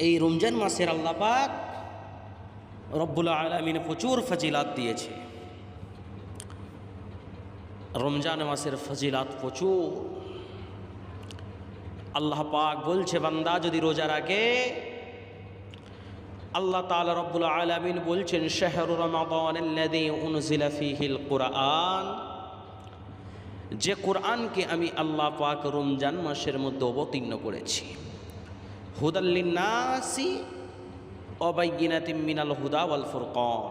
এই রমজান মাসের আল্লাপাক রব্বুল আলমিন প্রচুর ফজিলাত দিয়েছে। রমজান মাসের ফজিলাত প্রচুর। আল্লাহ পাক বলছে, বান্দা যদি রোজা রাখে, আল্লাহ তাআলা রব্বুল আলামিন বলছেন, শাহরু ফীহিল কুরআন। যে কোরআনকে আমি আল্লাহ পাক রমজান মাসের মধ্যে অবতীর্ণ করেছি। হুদাল্লিন নাসি অবাইগিনাতিম মিনাল হুদা ওয়াল ফুরকান।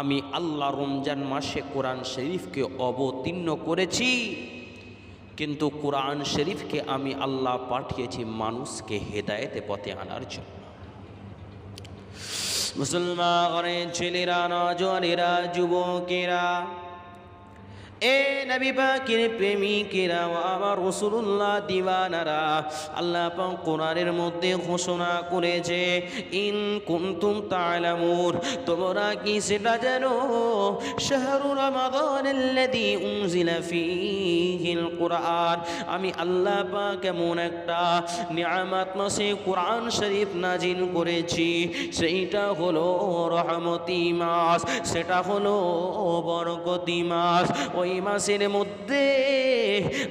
আমি আল্লাহ রমজান মাসে কোরআন শরীফকে অবতীর্ণ করেছি, কিন্তু কোরআন শরীফকে আমি আল্লাহ পাঠিয়েছি মানুষকে হেদায়েতে পথে আনার জন্য। মুসলমান ছেলেরা নজনেরা যুবকেরা এ নবী পাকের প্রেমিকেরা ও আমার রসুল্লাহ দিবানারা আল্লাহ পাক কোরআনের মধ্যে ঘোষণা করেছে, ইন কুনতুম তালামুর তোমরা কি সেটা জানো? শাহরু রমাদান আল্লাযী উনজিলা ফীহিল কুরআন। আমি আল্লাহ পাক এমন একটা নিয়ামত মাসে কোরআন শরীফ নাজিল করেছি, সেইটা হলো রহমতি মাস, সেটা হলো বরকতি মাস। ওই মাসের মধ্যে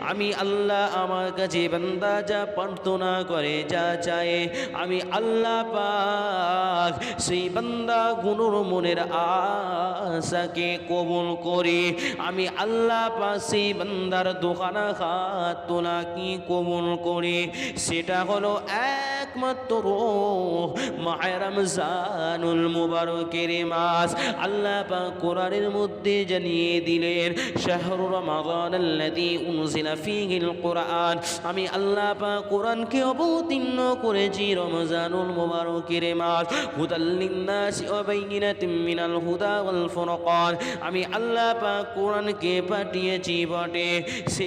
আমি আল্লাহ আমার কাছে বান্দা যা প্রার্থনা করে, যা চায়, আমি আল্লাহ পাক সেই বান্দা গুনুর মনের আশাকে কবুল করে। আমি আল্লাহ পাক সেই বান্দার দোকানা খাত তোলা কি কবুল করে সেটা হলো একমাত্র মায়ের রমজানুল মুবারকের মাস। আল্লাহ পাক কোরআনের মধ্যে জানিয়ে দিলেন, শাহর রমাদান আল্লাযী উনজিলা ফীহিল কুরআন। আমি আল্লাহ পাক কোরআনকে অবতীর্ণ করেছি রমজানুল মুবারকের মাস। হুদাল লিন্নাসি ওয়া বাইয়িনাতিম মিনাল হুদা ওয়াল ফুরকান। আমি আল্লাহ পাক কোরআনকে পাঠিয়েছি বটে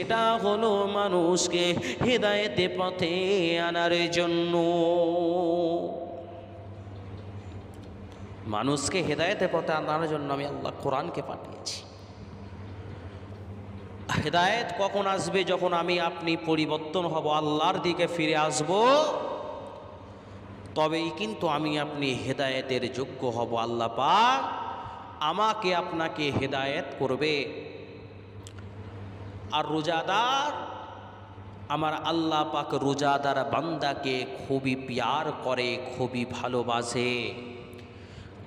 সেটা হলো মানুষকে হেদায়েতে পথে আনার জন্য। মানুষকে হেদায়েতে পথে আনার জন্য আমি আল্লাহ কোরআনকে পাঠিয়েছি। হেদায়েত কখন আসবে যখন আমি আপনি পরিবর্তন হব, আল্লাহর দিকে ফিরে আসব? তবেই কিন্তু আমি আপনি হেদায়েতের যোগ্য হব। আল্লাহ পাক আমাকে আপনাকে হেদায়েত করবে। আর রোজাদার, আমার আল্লাহ পাক রোজাদার বান্দাকে খুবই পিয়ার করে, খুবই ভালোবাসে।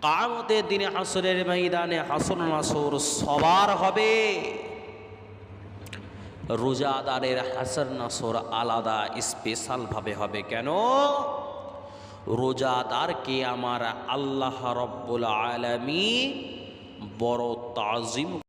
কামতের দিনে হাসরের ময়দানে হাসন নাসর সবার হবে। রোজাদারের হাসর নাসর আলাদা স্পেশালভাবে হবে। কেন? রোজাদারকে আমার আল্লাহ রব্বুল আলমী বড় তাজিম